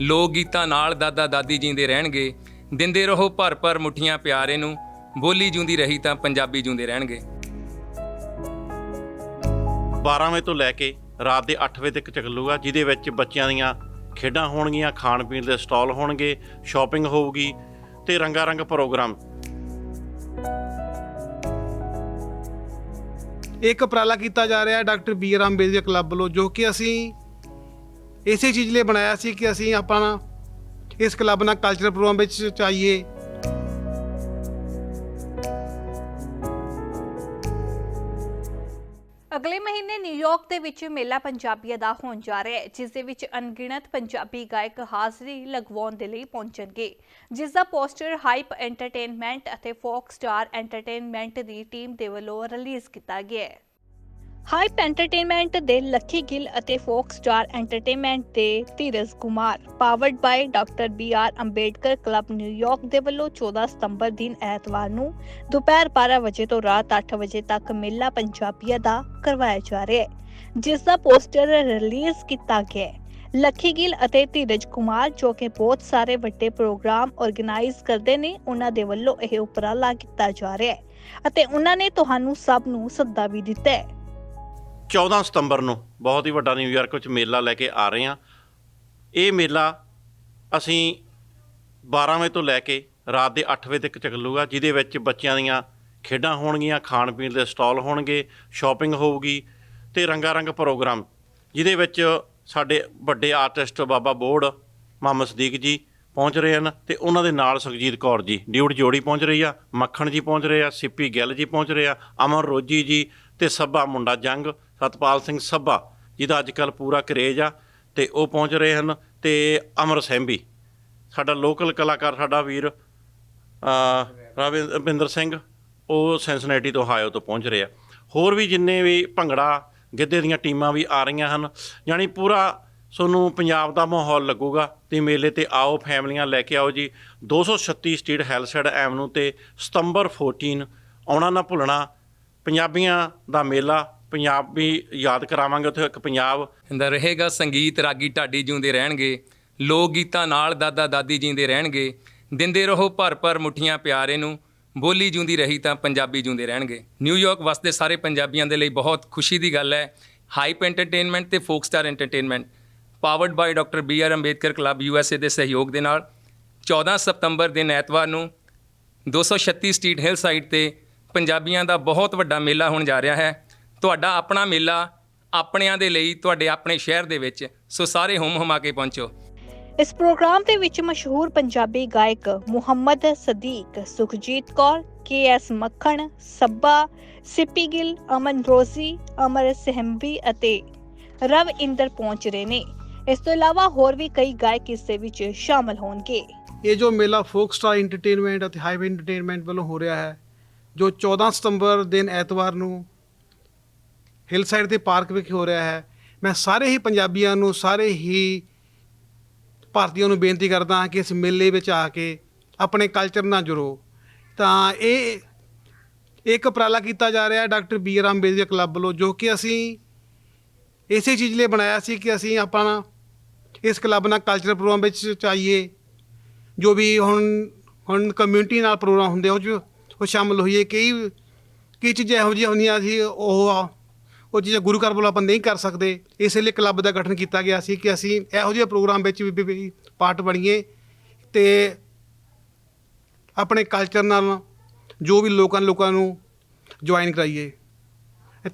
ਲੋਕ ਗੀਤਾਂ ਨਾਲ ਦਾਦਾ ਦਾਦੀ ਜੀਂਦੇ ਰਹਿਣਗੇ ਦਿੰਦੇ ਰਹੋ ਭਰ ਭਰ ਮੁੱਠੀਆਂ ਪਿਆਰੇ ਨੂੰ ਬੋਲੀ ਜੂੰਦੀ ਰਹੀ ਤਾਂ ਪੰਜਾਬੀ ਜੂੰਦੇ ਰਹਿਣਗੇ। 12 ਵਜੇ ਤੋਂ ਲੈ ਕੇ ਰਾਤ ਦੇ 8 ਵਜੇ ਤੱਕ ਚੱਲੂਗਾ ਜਿਹਦੇ ਵਿੱਚ ਬੱਚਿਆਂ ਦੀਆਂ ਖੇਡਾਂ ਹੋਣਗੀਆਂ ਖਾਣ ਪੀਣ ਦੇ ਸਟਾਲ ਹੋਣਗੇ ਸ਼ਾਪਿੰਗ ਹੋਊਗੀ ਤੇ ਰੰਗਾ ਰੰਗ ਪ੍ਰੋਗਰਾਮ। ਇੱਕ ਉਪਰਾਲਾ ਕੀਤਾ ਜਾ ਰਿਹਾ ਹੈ doctor B R Ambedkar club ਵੱਲੋਂ ਜੋ ਕਿ ਅਸੀਂ ਇਸੇ ਚੀਜ਼ ਲਈ ਬਣਾਇਆ ਸੀ ਕਿ ਅਸੀਂ ਆਪਣਾ ਇਸ ਕਲੱਬ ਨਾਲ ਕਲਚਰਲ ਪ੍ਰੋਗਰਾਮ ਵਿੱਚ ਚਾਹੀਏ ਅਗਲੇ ਮਹੀਨੇ ਨਿਊਯਾਰਕ ਦੇ ਵਿੱਚ ਮੇਲਾ ਪੰਜਾਬੀਆਂ ਦਾ ਹੋਣ ਜਾ ਰਿਹਾ ਹੈ, ਜਿਸ ਦੇ ਵਿੱਚ ਅਣਗਿਣਤ ਪੰਜਾਬੀ ਗਾਇਕ ਹਾਜ਼ਰੀ ਲਗਵਾਉਣ ਦੇ ਲਈ ਪਹੁੰਚਣਗੇ, ਜਿਸ ਦਾ ਪੋਸਟਰ ਹਾਈਪ ਐਂਟਰਟੇਨਮੈਂਟ ਅਤੇ ਫੋਕ ਸਟਾਰ ਐਂਟਰਟੇਨਮੈਂਟ ਦੀ ਟੀਮ ਦੇ ਵੱਲੋਂ ਰਿਲੀਜ਼ ਕੀਤਾ ਗਿਆ ਹੈ। ਹਾਈਪ ਐਂਟਰਟੇਨਮੈਂਟ ਦੇ ਲੱਖੀ ਗਿੱਲ ਅਤੇ ਫੋਕ ਸਟਾਰ ਐਂਟਰਟੇਨਮੈਂਟ ਦੇ Dheeraj Kumar, powered by doctor B R Ambedkar club New York ਦੇ ਵੱਲੋਂ 14 ਸਤੰਬਰ ਦਿਨ ਐਤਵਾਰ ਨੂੰ ਦੁਪਹਿਰ 12 ਵਜੇ ਤੋਂ ਰਾਤ 8 ਵਜੇ ਤੱਕ ਮੇਲਾ ਪੰਜਾਬੀਆਂ ਦਾ ਕਰਵਾਇਆ ਜਾ ਰਿਹਾ ਹੈ, ਜਿਸ ਦਾ ਪੋਸਟਰ ਰਿਲੀਜ਼ ਕੀਤਾ ਗਿਆ ਹੈ। ਲੱਖੀ ਗਿੱਲ ਅਤੇ ਧੀਰਜ ਕੁਮਾਰ, ਜੋ ਕਿ ਬਹੁਤ ਸਾਰੇ ਵੱਡੇ ਪ੍ਰੋਗਰਾਮ ਆਰਗੇਨਾਈਜ਼ ਕਰਦੇ ਨੇ, ਉਹਨਾਂ ਦੇ ਵੱਲੋਂ ਇਹ ਉਪਰਾਲਾ ਕੀਤਾ ਜਾ ਰਿਹਾ ਹੈ ਅਤੇ ਉਹਨਾਂ ਨੇ ਤੁਹਾਨੂੰ ਸਭ ਨੂੰ ਸੱਦਾ ਵੀ ਦਿੱਤਾ ਹੈ। 14 ਸਤੰਬਰ ਨੂੰ ਬਹੁਤ ਹੀ ਵੱਡਾ ਨਿਊਯਾਰਕ ਵਿੱਚ ਮੇਲਾ ਲੈ ਕੇ ਆ ਰਹੇ ਹਾਂ। ਇਹ ਮੇਲਾ ਅਸੀਂ 12 ਵਜੇ ਤੋਂ ਲੈ ਕੇ ਰਾਤ ਦੇ 8 ਵਜੇ ਤੱਕ ਚੱਲੂਗਾ, ਜਿਹਦੇ ਵਿੱਚ ਬੱਚਿਆਂ ਦੀਆਂ ਖੇਡਾਂ ਹੋਣਗੀਆਂ, ਖਾਣ ਪੀਣ ਦੇ ਸਟਾਲ ਹੋਣਗੇ, ਸ਼ਾਪਿੰਗ ਹੋਊਗੀ ਤੇ ਰੰਗਾ ਰੰਗ ਪ੍ਰੋਗਰਾਮ, ਜਿਹਦੇ ਵਿੱਚ ਸਾਡੇ ਵੱਡੇ ਆਰਟਿਸਟ ਬਾਬਾ ਬੋੜ ਮੁਹੰਮਦ ਸਦੀਕ ਜੀ ਪਹੁੰਚ ਰਹੇ ਹਨ ਤੇ ਉਹਨਾਂ ਦੇ ਨਾਲ ਸੁਖਜੀਤ ਕੌਰ ਜੀ, ਡਿਊਟ ਜੋੜੀ ਪਹੁੰਚ ਰਹੀ ਆ, ਮੱਖਣ ਜੀ ਪਹੁੰਚ ਰਹੇ ਆ, ਸਿੱਪੀ ਗਿੱਲ ਜੀ ਪਹੁੰਚ ਰਹੇ ਆ ਅਮਰ ਰੋਜੀ ਜੀ ਤੇ ਸੱਭਾ ਮੁੰਡਾ ਜੰਗ ਸਤਪਾਲ ਸਿੰਘ ਸੱਭਾ ਜਿਹਦਾ ਅੱਜ ਕੱਲ ਪੂਰਾ ਕਰੇਜ ਆ ਤੇ ਉਹ ਪਹੁੰਚ ਰਹੇ ਹਨ ਤੇ ਅਮਰ ਸੈਂਬੀ। ਸਾਡਾ ਲੋਕਲ ਕਲਾਕਾਰ ਸਾਡਾ ਵੀਰ ਅ, ਰਵਿੰਦਰ ਸਿੰਘ ਉਹ ਸੈਂਸਨੈਟੀ ਤੋਂ ਹਾਇਓ ਤੋਂ ਪਹੁੰਚ ਰਹੇ ਆ। ਹੋਰ ਵੀ ਜਿੰਨੇ ਵੀ ਭੰਗੜਾ ਗਿੱਧੇ ਦੀਆਂ ਟੀਮਾਂ ਵੀ ਆ ਰਹੀਆਂ ਹਨ ਯਾਨੀ ਪੂਰਾ ਤੁਹਾਨੂੰ ਪੰਜਾਬ ਦਾ ਮਾਹੌਲ ਲੱਗੂਗਾ ਤੇ ਮੇਲੇ ਤੇ ਆਓ ਫੈਮਲੀਆਂ ਲੈ ਕੇ ਆਓ ਜੀ। 236 ਸਟਰੀਟ ਹੈਲਸਡ ਐਵਨਿਊ ਤੇ ਸਤੰਬਰ 14 ਆਉਣਾ ਨਾ ਭੁੱਲਣਾ ਪੰਜਾਬੀਆਂ ਦਾ ਮੇਲਾ ਪੰਜਾਬ ਵੀ ਯਾਦ ਕਰਾਵਾਂਗੇ, ਉੱਥੇ ਇੱਕ ਪੰਜਾਬ। ਦਾ ਰਹੇਗਾ ਸੰਗੀਤ, ਰਾਗੀ ਢਾਡੀ ਜਿਉਂਦੇ ਰਹਿਣਗੇ। ਲੋਕ ਗੀਤਾਂ ਨਾਲ ਦਾਦਾ ਦਾਦੀ ਜਿਉਂਦੇ ਰਹਿਣਗੇ। ਦਿੰਦੇ ਰਹੋ ਭਰ ਭਰ ਮੁੱਠੀਆਂ ਪਿਆਰੇ ਨੂੰ। ਬੋਲੀ ਜਿਉਂਦੀ ਰਹੀ ਤਾਂ ਪੰਜਾਬੀ ਜਿਉਂਦੇ ਰਹਿਣਗੇ। ਨਿਊਯਾਰਕ ਵਸਦੇ ਸਾਰੇ ਪੰਜਾਬੀਆਂ ਦੇ ਲਈ ਬਹੁਤ ਖੁਸ਼ੀ ਦੀ ਗੱਲ ਹੈ। ਹਾਈਪ ਐਂਟਰਟੇਨਮੈਂਟ ਤੇ folk star entertainment. Powered by doctor B R Ambedkar club U S A ਦੇ ਸਹਿਯੋਗ ਦੇ ਨਾਲ 14 ਸਤੰਬਰ ਦਿਨ ਐਤਵਾਰ ਨੂੰ 236 ਸਟਰੀਟ ਹਿਲ ਸਾਈਡ ਤੇ ਪੰਜਾਬੀਆਂ ਦਾ ਬਹੁਤ ਵੱਡਾ ਮੇਲਾ ਹੋਣ ਜਾ ਰਿਹਾ ਹੈ। ਤੁਹਾਡਾ ਆਪਣਾ ਮੇਲਾ ਆਪਣਿਆਂ ਦੇ ਲਈ ਤੁਹਾਡੇ ਆਪਣੇ ਸ਼ਹਿਰ ਦੇ ਵਿੱਚ। ਸੋ ਸਾਰੇ ਹੁਮ ਹੁਮਾ ਕੇ ਪਹੁੰਚੋ। ਇਸ ਪ੍ਰੋਗਰਾਮ ਦੇ ਵਿੱਚ ਮਸ਼ਹੂਰ ਪੰਜਾਬੀ ਗਾਇਕ ਮੁਹੰਮਦ ਸਦੀਕ ਸੁਖਜੀਤ ਕੌਰ ਕੇ ਐਸ ਮੱਖਣ ਸੱਬਾ ਸਿੱਪੀ ਗਿੱਲ ਅਮਨ ਰੋਜ਼ੀ ਅਮਰ ਸਹਿੰਬੀ ਅਤੇ ਰਵ ਇੰਦਰ ਪਹੁੰਚ ਰਹੇ ਨੇ। ਇਸ ਤੋਂ ਇਲਾਵਾ ਹੋਰ ਵੀ ਕਈ ਗਾਇਕ ਇਸ ਦੇ ਵਿੱਚ ਸ਼ਾਮਲ ਹੋਣਗੇ। ਇਹ ਜੋ ਮੇਲਾ ਫੋਕ ਸਟਾਰ ਐਂਟਰਟੇਨਮੈਂਟ ਅਤੇ ਹਾਈਵੇ ਐਂਟਰਟੇਨਮੈਂਟ ਵੱਲੋਂ ਹੋ ਰਿਹਾ ਹੈ ਜੋ 14 ਸਤੰਬਰ ਦਿਨ ਐਤਵਾਰ ਨੂੰ ਹਿਲ ਸਾਈਡ ਦੇ ਪਾਰਕ ਵਿਖੇ ਹੋ ਰਿਹਾ ਹੈ। ਮੈਂ ਸਾਰੇ ਹੀ ਪੰਜਾਬੀਆਂ ਨੂੰ, ਸਾਰੇ ਹੀ ਭਾਰਤੀਆਂ ਨੂੰ ਬੇਨਤੀ ਕਰਦਾ ਹਾਂ ਕਿ ਇਸ ਮੇਲੇ ਵਿੱਚ ਆ ਕੇ ਆਪਣੇ ਕਲਚਰ ਨਾਲ ਜੁੜੋ। ਤਾਂ ਇਹ ਇੱਕ ਉਪਰਾਲਾ ਕੀਤਾ ਜਾ ਰਿਹਾ ਹੈ doctor B R Ambedkar club ਵੱਲੋਂ, ਜੋ ਕਿ ਅਸੀਂ ਇਸੇ ਚੀਜ਼ ਲਈ ਬਣਾਇਆ ਸੀ ਕਿ ਅਸੀਂ ਆਪਣਾ ਇਸ ਕਲੱਬ ਨਾਲ ਕਲਚਰਲ ਪ੍ਰੋਗਰਾਮ ਵਿੱਚ ਚਾਹੀਏ ਜੋ ਵੀ ਹੁਣ ਹੁਣ ਕਮਿਊਨਿਟੀ ਨਾਲ ਪ੍ਰੋਗਰਾਮ ਹੁੰਦੇ ਉਹ 'ਚ ਉਹ ਸ਼ਾਮਲ ਹੋਈਏ। ਕਈ ਕਈ ਚੀਜ਼ਾਂ ਇਹੋ ਜਿਹੀਆਂ ਹੁੰਦੀਆਂ ਸੀ, ਉਹ ਆ- ਉਹ ਚੀਜ਼ਾਂ ਗੁਰੂ ਘਰ ਵੱਲੋਂ ਆਪਾਂ ਨਹੀਂ ਕਰ ਸਕਦੇ। ਇਸ ਲਈ ਕਲੱਬ ਦਾ ਗਠਨ ਕੀਤਾ ਗਿਆ ਸੀ ਕਿ ਅਸੀਂ ਇਹੋ ਜਿਹੇ ਪ੍ਰੋਗਰਾਮ ਵਿੱਚ ਵੀ- ਪਾਰਟ ਬਣੀਏ ਤੇ ਆਪਣੇ ਕਲਚਰ ਨਾਲ ਜੋ ਵੀ ਲੋਕਾਂ ਲੋਕਾਂ ਨੂੰ ਜੁਆਇਨ ਕਰਾਈਏ।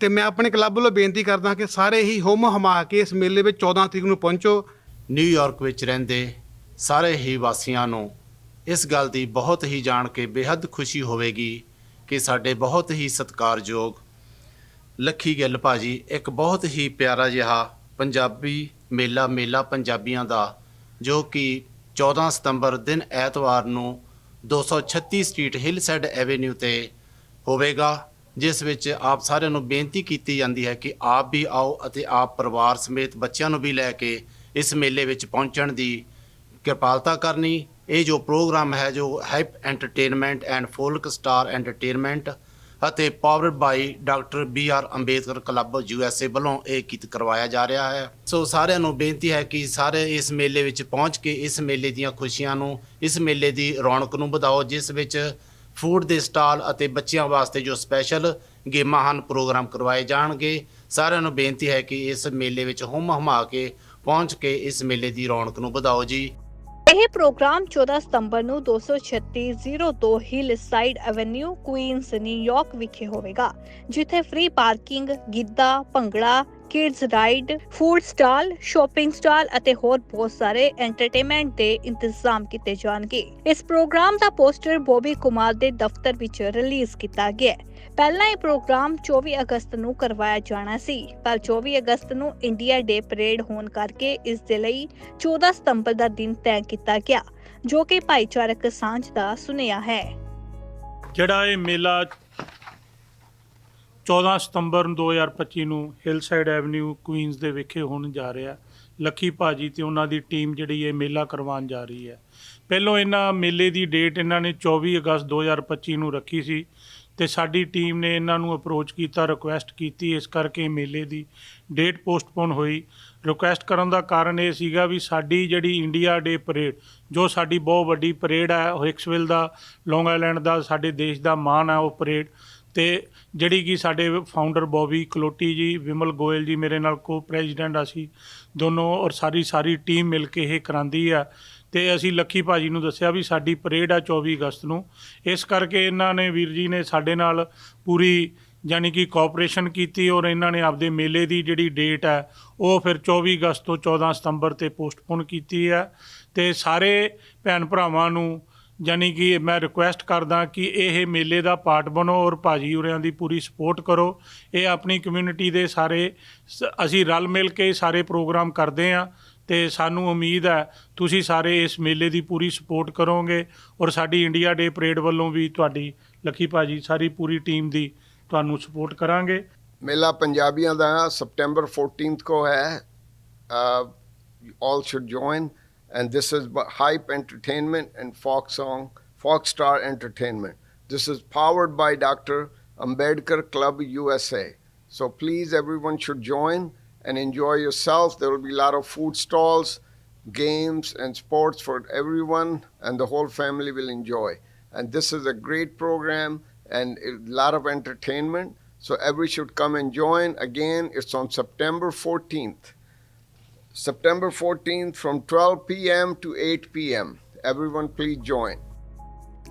ਤੇ ਮੈਂ ਆਪਣੇ ਕਲੱਬ ਵੱਲੋਂ ਬੇਨਤੀ ਕਰਦਾ ਕਿ ਸਾਰੇ ਹੀ ਹੁਮ ਹਮਾ ਕੇ ਇਸ ਮੇਲੇ ਵਿੱਚ 14 ਤਰੀਕ ਨੂੰ ਪਹੁੰਚੋ। ਨਿਊਯਾਰਕ ਵਿੱਚ ਰਹਿੰਦੇ ਸਾਰੇ ਹੀ ਵਾਸੀਆਂ ਨੂੰ ਇਸ ਗੱਲ ਦੀ ਬਹੁਤ ਹੀ ਜਾਣ ਕੇ ਬੇहद ਖੁਸ਼ੀ ਹੋਵੇਗੀ ਕਿ ਸਾਡੇ ਬਹੁਤ ਹੀ ਸਤਿਕਾਰਯੋਗ ਲੱਖੀ ਗਿੱਲ ਭਾਜੀ, ਇੱਕ ਬਹੁਤ ਹੀ ਪਿਆਰਾ ਜਿਹਾ ਪੰਜਾਬੀ ਮੇਲਾ ਮੇਲਾ ਪੰਜਾਬੀਆਂ ਦਾ, ਜੋ ਕਿ 14 ਸਤੰਬਰ ਦਿਨ ਐਤਵਾਰ ਨੂੰ 236 ਸਟਰੀਟ ਹਿਲ ਸਾਈਡ ਐਵੇਨਿਊ ਤੇ ਹੋਵੇਗਾ, ਜਿਸ ਵਿੱਚ ਆਪ ਸਾਰਿਆਂ ਨੂੰ ਬੇਨਤੀ ਕੀਤੀ ਜਾਂਦੀ ਹੈ ਕਿ ਆਪ ਵੀ ਆਓ ਅਤੇ ਆਪ ਪਰਿਵਾਰ ਸਮੇਤ ਬੱਚਿਆਂ ਨੂੰ ਵੀ ਲੈ ਕੇ ਇਸ ਮੇਲੇ ਵਿੱਚ ਪਹੁੰਚਣ ਦੀ ਕਿਰਪਾਲਤਾ ਕਰਨੀ। ਇਹ ਜੋ ਪ੍ਰੋਗਰਾਮ ਹੈ, ਜੋ hype entertainment and folk star entertainment ਅਤੇ powered by doctor B R Ambedkar club U S A ਵੱਲੋਂ ਇਹ ਕੀਤ ਕਰਵਾਇਆ ਜਾ ਰਿਹਾ ਹੈ। ਸੋ ਸਾਰਿਆਂ ਨੂੰ ਬੇਨਤੀ ਹੈ ਕਿ ਸਾਰੇ ਇਸ ਮੇਲੇ ਵਿੱਚ ਪਹੁੰਚ ਕੇ ਇਸ ਮੇਲੇ ਦੀਆਂ ਖੁਸ਼ੀਆਂ ਨੂੰ, ਇਸ ਮੇਲੇ ਦੀ ਰੌਣਕ ਨੂੰ ਵਧਾਓ, ਜਿਸ ਵਿੱਚ ਫੂਡ ਦੇ ਸਟਾਲ ਅਤੇ ਬੱਚਿਆਂ ਵਾਸਤੇ ਜੋ ਸਪੈਸ਼ਲ ਗੇਮਾਂ ਹਨ, ਪ੍ਰੋਗਰਾਮ ਕਰਵਾਏ ਜਾਣਗੇ। ਸਾਰਿਆਂ ਨੂੰ ਬੇਨਤੀ ਹੈ ਕਿ ਇਸ ਮੇਲੇ ਵਿੱਚ ਹੁਮ ਹਮਾ ਕੇ ਪਹੁੰਚ ਕੇ ਇਸ ਮੇਲੇ ਦੀ ਰੌਣਕ ਨੂੰ ਵਧਾਓ ਜੀ। ਇਹ ਪ੍ਰੋਗਰਾਮ 14 ਸਤੰਬਰ ਨੂੰ 23602 hillside avenue Queens New York ਵਿਖੇ ਹੋਵੇਗਾ, ਜਿੱਥੇ free parking, Giddha, Bhangra kids ride food stall shopping stall ਅਤੇ ਹੋਰ ਬਹੁਤ ਸਾਰੇ ਐਂਟਰਟੇਨਮੈਂਟ ਦੇ ਇੰਤਜ਼ਾਮ ਕੀਤੇ ਜਾਣਗੇ। ਇਸ ਪ੍ਰੋਗਰਾਮ ਦਾ ਪੋਸਟਰ ਬੋਬੀ ਕੁਮਾਰ ਦੇ ਦਫ਼ਤਰ ਵਿੱਚ ਰਿਲੀਜ਼ ਕੀਤਾ ਗਿਆ ਪਹਿਲਾਂ ਇਹ ਪ੍ਰੋਗਰਾਮ 24 ਅਗਸਤ ਨੂੰ ਕਰਵਾਇਆ ਜਾਣਾ ਸੀ, ਪਰ 24 ਅਗਸਤ ਨੂੰ ਇੰਡੀਆ ਡੇ ਪਰੇਡ ਹੋਣ ਕਰਕੇ ਇਸ ਦੇ ਲਈ 14 ਸਤੰਬਰ ਦਾ ਦਿਨ ਤੈਅ ਕੀਤਾ ਗਿਆ, ਜੋ ਕਿ ਭਾਈਚਾਰਕ ਸਾਂਝ ਦਾ ਸੁਨੇਹਾ ਹੈ। ਜਿਹੜਾ ਇਹ ਮੇਲਾ 14 ਸਤੰਬਰ ਨੂੰ 2025 ਨੂੰ ਹਿਲਸਾਈਡ ਐਵਨਿਊ ਕੁਈਨਸ ਦੇ ਵਿਖੇ ਹੋਣ ਜਾ ਰਿਹਾ ਲੱਖੀ ਭਾਜੀ ਤੇ ਉਹਨਾਂ ਦੀ ਟੀਮ ਜਿਹੜੀ ਇਹ ਮੇਲਾ ਕਰਵਾਉਣ ਜਾ ਰਹੀ ਹੈ। ਪਹਿਲੋਂ ਇਹਨਾਂ ਮੇਲੇ ਦੀ ਡੇਟ ਇਹਨਾਂ ਨੇ 24 ਅਗਸਤ 2025 ਨੂੰ ਰੱਖੀ ਸੀ ਤੇ ਸਾਡੀ ਟੀਮ ਨੇ ਇਹਨਾਂ ਨੂੰ ਅਪਰੋਚ ਕੀਤਾ ਰਿਕੁਐਸਟ ਕੀਤੀ। ਇਸ ਕਰਕੇ ਮੇਲੇ ਦੀ ਡੇਟ ਪੋਸਟਪੋਨ ਹੋਈ। ਰਿਕੁਐਸਟ ਕਰਨ ਦਾ ਕਾਰਨ ਇਹ ਸੀਗਾ ਵੀ ਸਾਡੀ ਜਿਹੜੀ ਇੰਡੀਆ ਡੇ ਪਰੇਡ ਜੋ ਸਾਡੀ ਬਹੁਤ ਵੱਡੀ ਪਰੇਡ ਹੈ ਹਿਕਸਵਿਲ ਦਾ ਲੌਂਗ ਆਈਲੈਂਡ ਦਾ, ਸਾਡੇ ਦੇਸ਼ ਦਾ ਮਾਣ ਹੈ ਉਹ ਪਰੇਡ ਤੇ ਜਿਹੜੀ ਕਿ ਸਾਡੇ ਫਾਊਂਡਰ ਬੋਬੀ ਕਲੋਟੀ ਜੀ, ਵਿਮਲ ਗੋਇਲ ਜੀ ਮੇਰੇ ਨਾਲ ਕੋ ਪ੍ਰੈਜ਼ੀਡੈਂਟ ਆ ਸੀ ਦੋਨੋਂ ਔਰ ਸਾਰੀ ਸਾਰੀ ਟੀਮ ਮਿਲ ਕੇ ਇਹ ਕਰਾਂਦੀ ਆ। ਤੇ ਅਸੀਂ ਲੱਖੀ ਭਾਜੀ ਨੂੰ ਦੱਸਿਆ ਵੀ ਸਾਡੀ ਪਰੇਡ ਆ 24 ਅਗਸਤ ਨੂੰ। ਇਸ ਕਰਕੇ ਇਹਨਾਂ ਨੇ ਵੀਰ ਜੀ ਨੇ ਸਾਡੇ ਨਾਲ ਪੂਰੀ ਯਾਨੀ ਕਿ ਕੋਆਪਰੇਸ਼ਨ ਕੀਤੀ ਔਰ ਇਹਨਾਂ ਨੇ ਆਪਦੇ ਮੇਲੇ ਦੀ ਜਿਹੜੀ ਡੇਟ ਹੈ ਉਹ ਫਿਰ 24 ਅਗਸਤ ਤੋਂ 14 ਸਤੰਬਰ ਤੇ ਪੋਸਟਪੋਨ ਕੀਤੀ ਹੈ ਤੇ ਸਾਰੇ ਭੈਣ ਭਰਾਵਾਂ ਨੂੰ ਯਾਨੀ ਕਿ ਮੈਂ ਰਿਕੁਐਸਟ ਕਰਦਾ ਕਿ ਇਹ ਮੇਲੇ ਦਾ ਪਾਰਟ ਬਣੋ ਔਰ ਭਾਜੀ ਉਰਿਆਂ ਦੀ ਪੂਰੀ ਸਪੋਰਟ ਕਰੋ। ਇਹ ਆਪਣੀ ਕਮਿਊਨਿਟੀ ਦੇ ਸਾਰੇ ਸ- ਅਸੀਂ ਰਲ ਮਿਲ ਕੇ ਸਾਰੇ ਪ੍ਰੋਗਰਾਮ ਕਰਦੇ ਆ ਤੇ ਸਾਨੂੰ ਉਮੀਦ ਹੈ ਤੁਸੀਂ ਸਾਰੇ ਇਸ ਮੇਲੇ ਦੀ ਪੂਰੀ ਸਪੋਰਟ ਕਰੋਗੇ ਔਰ ਸਾਡੀ ਇੰਡੀਆ ਡੇ ਪਰੇਡ ਵੱਲੋਂ ਵੀ ਤੁਹਾਡੀ ਲੱਖੀ ਭਾਜੀ ਸਾਰੀ ਪੂਰੀ ਟੀਮ ਦੀ ਤੁਹਾਨੂੰ ਸਪੋਰਟ ਕਰਾਂਗੇ। ਮੇਲਾ ਪੰਜਾਬੀਆਂ ਦਾ ਸਪਟੈਂਬਰ 14th ਕੋ ਹੈ। All should join And this is Hype Entertainment and Foxsong, Foxstar Entertainment. This is powered by Dr. Ambedkar Club USA. So please, everyone should join and enjoy yourself. There will be a lot of food stalls, games, and sports for everyone, and the whole family will enjoy. And this is a great program and a lot of entertainment. So everyone should come and join. Again, it's on September 14th september 14th from 12 p.m to 8 p.m everyone please join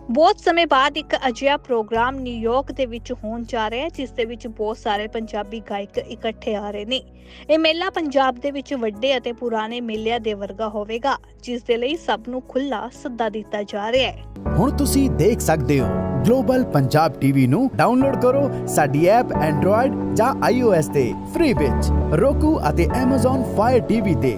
ਬਹੁਤ ਸਮੇਂ ਬਾਅਦ ਇੱਕ ਅਜਿਹਾ programme New York ਦੇ ਵਿੱਚ ਹੋਣ ਜਾ ਰਿਹਾ ਹੈ, ਜਿਸ ਦੇ ਵਿੱਚ ਬਹੁਤ ਸਾਰੇ ਪੰਜਾਬੀ ਗਾਇਕ ਇਕੱਠੇ ਆ ਰਹੇ ਨੇ। ਇਹ ਮੇਲਾ ਪੰਜਾਬ ਦੇ ਵਿੱਚ ਵੱਡੇ ਅਤੇ ਪੁਰਾਣੇ ਮੇਲਿਆਂ ਦੇ ਵਰਗਾ ਹੋਵੇਗਾ, ਜਿਸ ਦੇ ਲਈ ਸਭ ਨੂੰ ਖੁੱਲਾ ਸੱਦਾ ਦਿੱਤਾ ਜਾ ਰਿਹਾ ਹੈ। ਹੁਣ ਤੁਸੀਂ ਦੇਖ ਸਕਦੇ ਹੋ ਗਲੋਬਲ ਪੰਜਾਬ ਟੀਵੀ ਨੂੰ ਡਾਊਨਲੋਡ ਕਰੋ ਸਾਡੀ ਐਪ ਐਂਡਰੋਇਡ ਜਾਂ iOS ਤੇ ਫ੍ਰੀ ਵਿੱਚ। Roku ਅਤੇ Amazon Fire TV ਤੇ।